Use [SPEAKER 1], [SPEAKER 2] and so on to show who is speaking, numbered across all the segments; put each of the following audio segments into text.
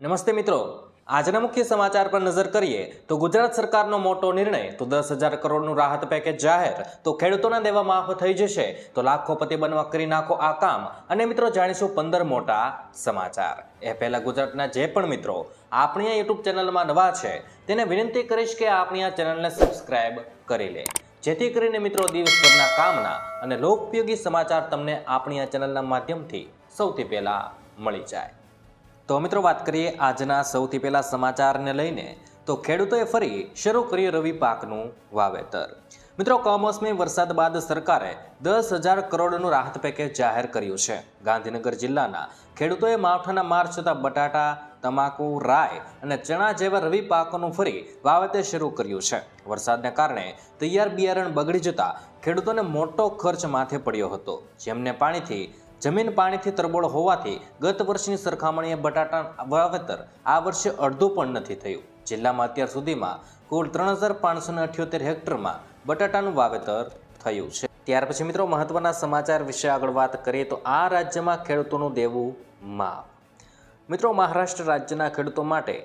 [SPEAKER 1] નમસ્તે મિત્રો. આજના મુખ્ય સમાચાર પર નજર કરીએ તો ગુજરાત સરકારનો મોટો નિર્ણય તો દસ હજાર કરોડનું રાહત પેકેજ જાહેર તો ખેડૂતોના દેવા માફ થઈ જશે તો લાખોપતિ બનવા કરી નાખો આ કામ. અને મિત્રો જાણીશું પંદર મોટા સમાચાર. એ પહેલાં ગુજરાતના જે પણ મિત્રો આપણી આ યુટ્યુબ ચેનલમાં નવા છે તેને વિનંતી કરીશ કે આપણી આ ચેનલને સબસ્ક્રાઈબ કરી લે. જેથી કરીને મિત્રો દિવસભરના કામના અને લોકપયોગી સમાચાર તમને આપણી આ ચેનલના માધ્યમથી સૌથી પહેલાં મળી જાય. તો મિત્રો વાત કરીએ આજના સૌથી પહેલા સમાચારને લઈને, તો ખેડૂતોએ ફરી શરૂ કર્યું રવિ પાકનું વાવેતર. મિત્રો, કમોસમી વરસાદ બાદ સરકારે દસ હજાર કરોડનું રાહત પેકેજ જાહેર કર્યું છે. ગાંધીનગર જિલ્લાના ખેડૂતોએ માવઠાના માર છતાં બટાટા, તમાકુ રાય અને ચણા જેવા રવિ પાકોનું ફરી વાવેતર શરૂ કર્યું છે. વરસાદને કારણે તૈયાર બિયારણ બગડી જતા ખેડૂતોને મોટો ખર્ચ માથે પડ્યો હતો. જેમને પાણીથી જમીન પાણીથી તરબોળ હોવાથી ગત વર્ષની સરખામણીએ બટાટા વાવેતર આ વર્ષે અડધું પણ નથી થયું. જિલ્લામાં અત્યાર સુધીમાં કુલ ત્રણ હજાર પાંચસો અઠ્યોતેર હેક્ટરમાં બટાટાનું વાવેતર થયું છે. ત્યાર પછી મિત્રો મહત્વના સમાચાર વિશે આગળ વાત કરીએ તો આ રાજ્યમાં ખેડૂતોનું દેવું માફ. મિત્રો મહારાષ્ટ્ર રાજ્યના ખેડૂતો માટે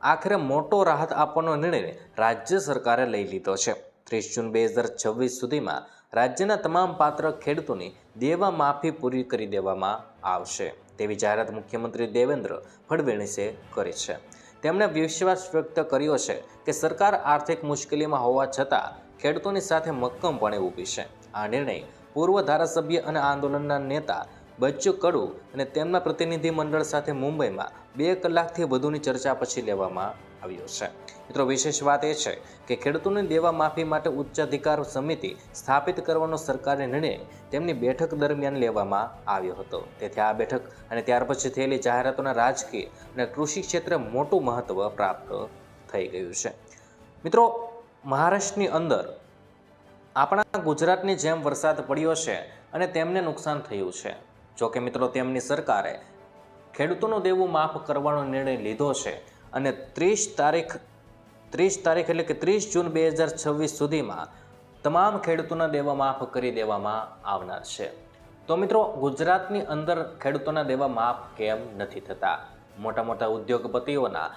[SPEAKER 1] આખરે મોટો રાહત આપવાનો નિર્ણય રાજ્ય સરકારે લઈ લીધો છે. ત્રીસ જૂન બે હજાર છવ્વીસ સુધીમાં રાજ્યના તમામ પાત્ર ખેડૂતોની દેવા માફી પૂરી કરી દેવામાં આવશે. તેવી જાહેરાત મુખ્યમંત્રી દેવેન્દ્ર ફડણવીસે કરી છે. તેમણે વિશ્વાસ વ્યક્ત કર્યો છે કે સરકાર આર્થિક મુશ્કેલીમાં હોવા છતાં ખેડૂતોની સાથે મક્કમપણે ઊભી છે. આ નિર્ણય પૂર્વ ધારાસભ્ય અને આંદોલનના નેતા બચ્ચુ કડુ અને તેમના પ્રતિનિધિમંડળ સાથે મુંબઈમાં બે કલાકથી વધુની ચર્ચા પછી લેવામાં આવ્યો છે. મિત્રો, વિશેષ વાત એ છે કે ખેડૂતોને દેવા માફી માટે ઉચ્ચ અધિકાર સમિતિ સ્થાપિત કરવાનો સરકારી નિર્ણય તેમની બેઠક દરમિયાન લેવામાં આવ્યો હતો. તેથી આ બેઠક અને ત્યાર પછી થયેલી જાહેરાતોના રાજકીય અને કૃષિ ક્ષેત્રે મોટું મહત્વ પ્રાપ્ત થઈ ગયું છે. મિત્રો, મહારાષ્ટ્રની અંદર આપણા ગુજરાતની જેમ વરસાદ પડ્યો છે અને તેમને નુકસાન થયું છે. જોકે મિત્રો, તેમની સરકારે ખેડૂતોનું દેવું માફ કરવાનો નિર્ણય લીધો છે અને ત્રીસ તારીખ ત્રીસ તારીખ એટલે કે ત્રીસ જૂન બે હજાર છવ્વીસ સુધીમાં તમામ ખેડૂતોના દેવા માફ કરી દેવામાં આવનાર છે. તો મિત્રો, ગુજરાતની અંદર ખેડૂતોના દેવા માફ કેમ નથી થતા? મોટા મોટા ઉદ્યોગપતિઓના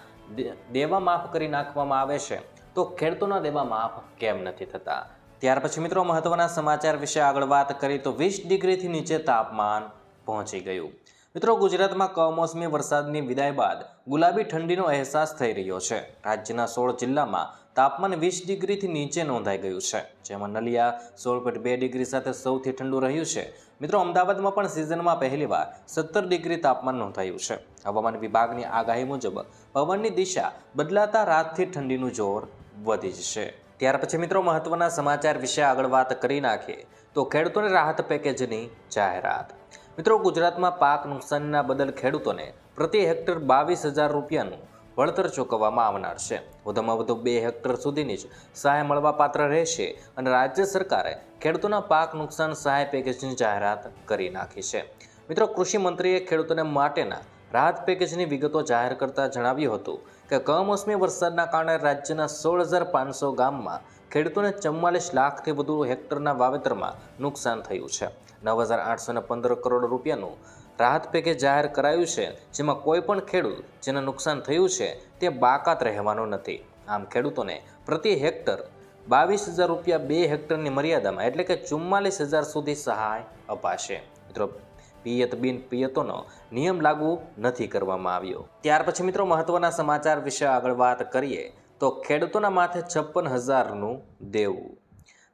[SPEAKER 1] દેવા માફ કરી નાખવામાં આવે છે. તો ખેડૂતોના દેવા માફ કેમ નથી થતા? ત્યાર પછી મિત્રો, મહત્વના સમાચાર વિશે આગળ વાત કરી તો વીસ ડિગ્રીથી નીચે તાપમાન પહોંચી ગયું. મિત્રો, ગુજરાતમાં કમોસમી વરસાદની વિદાય બાદ ગુલાબી ઠંડીનો અહેસાસ થઈ રહ્યો છે. રાજ્યના સોળ જિલ્લામાં તાપમાન વીસ ડિગ્રીથી નીચે નોંધાઈ ગયું છે, જેમાં નલિયા સોળ પોઈન્ટ બે ડિગ્રી સાથે સૌથી ઠંડુ રહ્યું છે. મિત્રો, અમદાવાદમાં પણ સિઝનમાં પહેલીવાર સત્તર ડિગ્રી તાપમાન નોંધાયું છે. હવામાન વિભાગની આગાહી મુજબ પવનની દિશા બદલાતા રાતથી ઠંડીનું જોર વધી જશે. ત્યાર પછી મિત્રો, મહત્વના સમાચાર વિશે આગળ વાત કરી નાખીએ તો ખેડૂતોને રાહત પેકેજની જાહેરાત. મિત્રો, ગુજરાતમાં પાક નુકસાનના બદલ ખેડૂતોને પ્રતિ હેક્ટર બાવીસ હજાર રૂપિયાનું વળતર ચૂકવવામાં આવનાર છે. વધુમાં વધુ બે હેક્ટર સુધીની જ સહાય મળવાપાત્ર રહેશે અને રાજ્ય સરકારે ખેડૂતોના પાક નુકસાન સહાય પેકેજની જાહેરાત કરી નાખી છે. મિત્રો, કૃષિ મંત્રીએ ખેડૂતોને માટેના રાહત પેકેજની વિગતો જાહેર કરતા જણાવ્યું હતું કે, કમોસમી વરસાદના કારણે રાજ્યના સોળ હજાર પાંચસો ગામમાં ખેડૂતોને ચુમ્માલીસ લાખથી વધુ હેક્ટરના વાવેતરમાં નુકસાન થયું છે. નવ હજાર આઠસો ને પંદર કરોડ રૂપિયાનું રાહત પેકેજ જાહેર કરાયું છે, જેમાં કોઈ પણ ખેડૂત જેને નુકસાન થયું છે, તે બાકાત રહેવાનો નથી. આમ ખેડૂતોને પ્રતિ હેક્ટર બાવીસ હજાર રૂપિયા બે હેક્ટરની મર્યાદામાં એટલે કે ચુમ્માલીસ હજાર સુધી સહાય અપાશે. મિત્રો, પિયત બિન પિયતોનો નિયમ લાગુ નથી કરવામાં આવ્યો. ત્યાર પછી મિત્રો, મહત્વના સમાચાર વિશે આગળ વાત કરીએ તો ખેડૂતોના માથે છપ્પન હજારનું દેવું.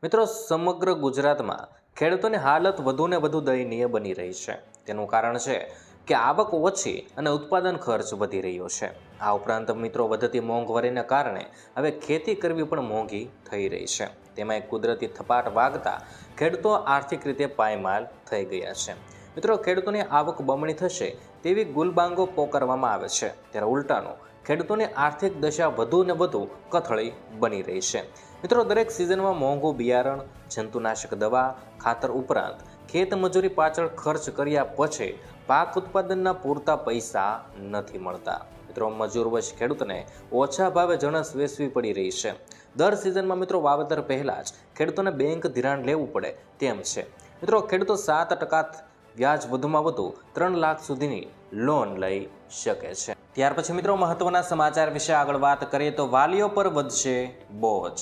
[SPEAKER 1] મિત્રો, સમગ્ર ગુજરાતમાં ખેડૂતોની હાલત વધુને વધુ દયનીય બની રહી છે. તેનું કારણ છે કે આવક ઓછી અને ઉત્પાદન ખર્ચ વધી રહ્યો છે. આ ઉપરાંત મિત્રો વધતી મોંઘવારીના કારણે હવે ખેતી કરવી પણ મોંઘી થઈ રહી છે. તેમાં એક કુદરતી થપાટ વાગતા ખેડૂતો આર્થિક રીતે પાયમાલ થઈ ગયા છે. મિત્રો ખેડૂતોની આવક બમણી થશે તેવી ગુલબાંગો પોકારવામાં આવે છે. ત્યારે ઉલટાનું ખેડૂતોની આર્થિક દશા વધુ ને વધુ કથળી બની રહી છે. મિત્રો, દરેક સિઝનમાં મોંઘું બિયારણ, જંતુનાશક દવા, ખાતર ઉપરાંત ખેત મજૂરી પાછળ ખર્ચ કર્યા પછી પાક ઉત્પાદનના પૂરતા પૈસા નથી મળતા. મિત્રો, મજૂર વશ ખેડૂતને ઓછા ભાવે જણસ વેચવી પડી રહી છે. દર સિઝનમાં મિત્રો, વાવેતર પહેલાં જ ખેડૂતોને બેંક ધિરાણ લેવું પડે તેમ છે. મિત્રો, ખેડૂતો સાત ટકા વ્યાજ વધુમાં વધુ ત્રણ લાખ સુધીની લોન લઈ શકે છે. ત્યાર પછી મિત્રો મહત્વના સમાચાર વિશે આગળ વાત કરીએ તો વાલીઓ પર વધશે બોજ.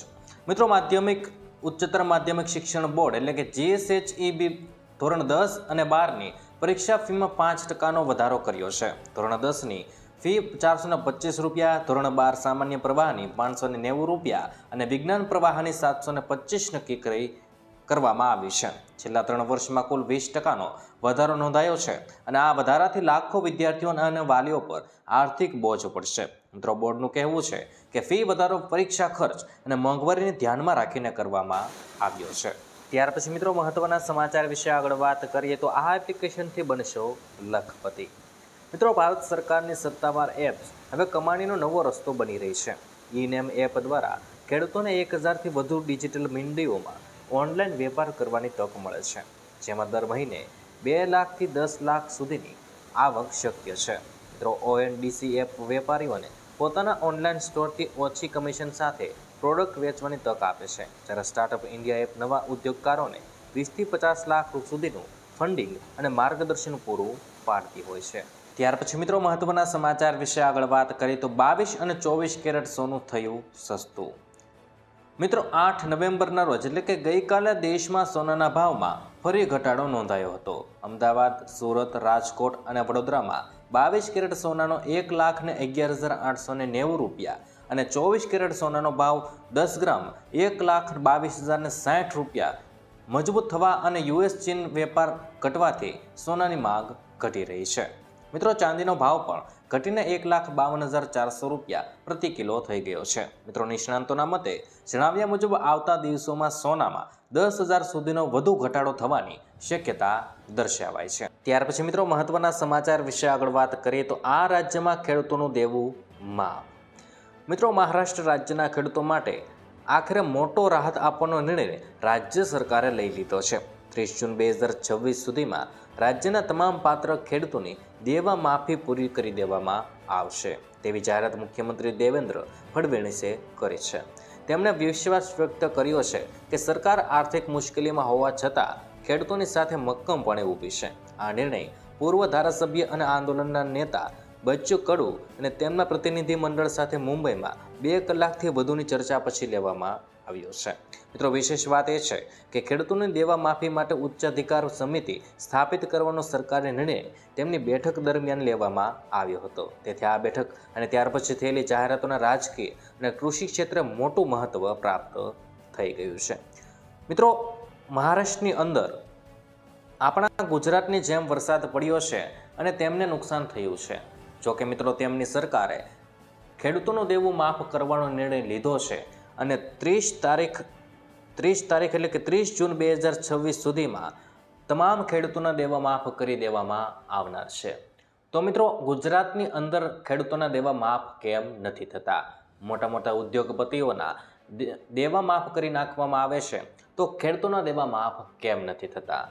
[SPEAKER 1] મિત્રો માધ્યમિક, ઉચ્ચતર માધ્યમિક શિક્ષણ બોર્ડ એટલે કે જીએસએચઈબી ધોરણ દસ અને બારની પરીક્ષા ફીમાં પાંચ ટકાનો વધારો કર્યો છે. ધોરણ દસની ફી ચારસો ને પચીસ રૂપિયા, ધોરણ બાર સામાન્ય પ્રવાહની પાંચસો ને નેવું રૂપિયા અને વિજ્ઞાન પ્રવાહની સાતસો ને પચીસ નક્કી કરી કરવામાં આવી છે. છેલ્લા ત્રણ વર્ષમાં કુલ વીસ ટકાનો વધારો નોંધાયો છે અને આ વધારાથી લાખો વિદ્યાર્થીઓ અને વાલીઓ પર આર્થિક બોજ પડશે. મિત્રો, બોર્ડનું કહેવું છે કે ફી વધારો પરીક્ષા ખર્ચ અને મોંઘવારીને ધ્યાનમાં રાખીને કરવામાં આવ્યો છે. ત્યાર પછી મિત્રો, મહત્વના સમાચાર વિશે આગળ વાત કરીએ તો આ એપ્લિકેશનથી બનશો લખપતિ. મિત્રો, ભારત સરકારની સત્તાવાર એપ્સ હવે કમાણીનો નવો રસ્તો બની રહી છે. ઈ નેમ એપ દ્વારા ખેડૂતોને એક હજારથી વધુ ડિજિટલ મંડીઓમાં ઓનલાઈન વેપાર કરવાની તક મળે છે, જેમાં દર મહિને બે લાખથી દસ લાખ સુધીની આવક શક્ય છે. મિત્રો, ઓએનડીસી એપ વેપારીઓને પોતાના ઓનલાઈન સ્ટોરથી ઓછી કમિશન સાથે પ્રોડક્ટ વેચવાની તક આપે છે. જ્યારે સ્ટાર્ટઅપ ઇન્ડિયા એપ નવા ઉદ્યોગકારોને વીસથી પચાસ લાખ સુધીનું ફંડિંગ અને માર્ગદર્શન પૂરું પાડતી હોય છે. ત્યાર પછી મિત્રો, મહત્વના સમાચાર વિશે આગળ વાત કરીએ તો બાવીસ અને ચોવીસ કેરેટ સોનું થયું સસ્તું. મિત્રો, આઠ નવેમ્બરના રોજ, એટલે કે ગઈકાલે દેશમાં સોનાના ભાવમાં ફરી ઘટાડો નોંધાયો હતો. અમદાવાદ, સુરત, રાજકોટ અને વડોદરામાં બાવીસ કેરેટ સોનાનો એક લાખ ને અગિયાર હજાર આઠસો ને નેવું રૂપિયા અને ચોવીસ કેરેટ સોનાનો ભાવ દસ ગ્રામ એક લાખ બાવીસ હજાર ને સાઠ રૂપિયા મજબૂત થવા અને યુએસ ચીન વેપાર ઘટવાથી સોનાની માંગ ઘટી રહી છે. મિત્રો, ચાંદીનો ભાવ પણ ઘટીને એક લાખ બાવન હજાર ચારસો રૂપિયા પ્રતિ કિલો થઈ ગયો છે. મિત્રો, નિષ્ણાંતોના મતે જણાવ્યા મુજબ આવતા દિવસોમાં સોનામાં દસ હજાર સુધીનો વધુ ઘટાડો થવાની શક્યતા દર્શાવાય છે. ત્યાર પછી મિત્રો, મહત્વના સમાચાર વિશે આગળ વાત કરીએ તો આ રાજ્યમાં ખેડૂતોનું દેવું માફ. મિત્રો, મહારાષ્ટ્ર રાજ્યના ખેડૂતો માટે આખરે મોટો રાહત આપવાનો નિર્ણય રાજ્ય સરકારે લઈ લીધો છે. ત્રીસ જૂન બે હજાર છવ્વીસ સુધીમાં રાજ્યના તમામ પાત્ર ખેડૂતોની દેવા માફી પૂરી કરી દેવામાં આવશે. તેવી જાહેરાત મુખ્યમંત્રી દેવેન્દ્ર ફડણવીસે કરી છે. તેમણે વિશ્વાસ વ્યક્ત કર્યો છે કે સરકાર આર્થિક મુશ્કેલીમાં હોવા છતાં ખેડૂતોની સાથે મક્કમપણે ઊભી છે. આ નિર્ણય પૂર્વ ધારાસભ્ય અને આંદોલનના નેતા બચ્ચુ કડુ અને તેમના પ્રતિનિધિમંડળ સાથે મુંબઈમાં બે કલાકથી વધુની ચર્ચા પછી લેવામાં આવ્યો છે. મિત્રો, વિશેષ વાત એ છે કે ખેડૂતોને દેવા માફી માટે ઉચ્ચાધિકાર સમિતિ સ્થાપિત કરવાનો સરકારી નિર્ણય તેમની બેઠક દરમિયાન લેવામાં આવ્યો હતો. તેથી આ બેઠક અને ત્યાર પછી થયેલી જાહેરાતોના રાજકીય અને કૃષિ ક્ષેત્રે મોટું મહત્વ પ્રાપ્ત થઈ ગયું છે. મિત્રો, મહારાષ્ટ્રની અંદર આપણા ગુજરાતની જેમ વરસાદ પડ્યો છે અને તેમને નુકસાન થયું છે. જોકે મિત્રો, તેમની સરકારે ખેડૂતોનું દેવું માફ કરવાનો નિર્ણય લીધો છે. અને ત્રીસ તારીખ ત્રીસ તારીખ એટલે કે ત્રીસ જૂન બે હજાર છવ્વીસ સુધીમાં તમામ ખેડૂતોના દેવા માફ કરી દેવામાં આવનાર છે. તો મિત્રો, ગુજરાતની અંદર ખેડૂતોના દેવા માફ કેમ નથી થતા? મોટા મોટા ઉદ્યોગપતિઓના દેવા માફ કરી નાખવામાં આવે છે. તો ખેડૂતોના દેવા માફ કેમ નથી થતા?